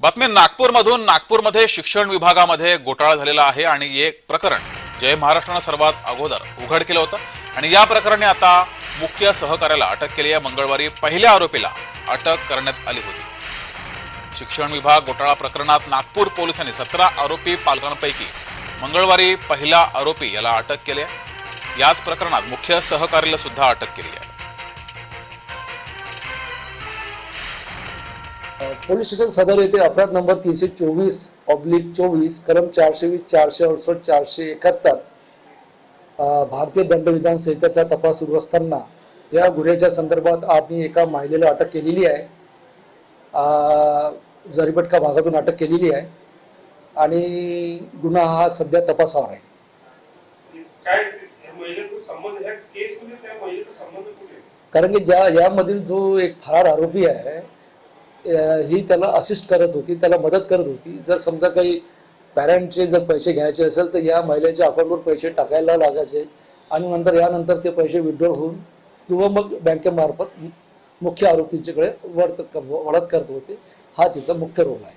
बातमी नागपूरमधून नागपूरमध्ये शिक्षण विभागामध्ये घोटाळा झालेला आहे आणि एक प्रकरण जय महाराष्ट्रानं सर्वात अगोदर उघड केलं होतं. आणि या प्रकरणी आता मुख्य सहकार्याला अटक केली आहे. मंगळवारी पहिल्या आरोपीला अटक करण्यात आली होती. शिक्षण विभाग घोटाळा प्रकरणात नागपूर पोलिसांनी सतरा आरोपी पालकांपैकी मंगळवारी पहिला आरोपी याला अटक केली आहे. याच प्रकरणात मुख्य सहकार्याला सुद्धा अटक केली आहे. पोलीस स्टेशन सदर येथे अपराध नंबर तीनशे चोवीस ऑब्लिक चोवीस कलम चारशे वीस चारशे अडुसष्ट चारशे एकाहत्तर भारतीय दंडविधान संहितेचा तपास सुरू असताना या गुन्ह्याच्या संदर्भात आम्ही एका महिलेला अटक केलेली आहे जरीपटका भागातून अटक केलेली आहे आणि गुन्हा हा सध्या तपासावर आहे? कारण की ज्या यामधील जो एक फरार आरोपी आहे ही त्याला असिस्ट करत होती त्याला मदत करत होती. जर समजा काही पॅरेंटचे जर पैसे घ्यायचे असेल तर या महिलेच्या अकाउंटवर पैसे टाकायला लागायचे आणि नंतर यानंतर ते पैसे विड्रॉ होऊन किंवा मग बँकेमार्फत मुख्य आरोपींच्याकडे वर्त वळत करत होते. हा तिचा मुख्य रोल आहे.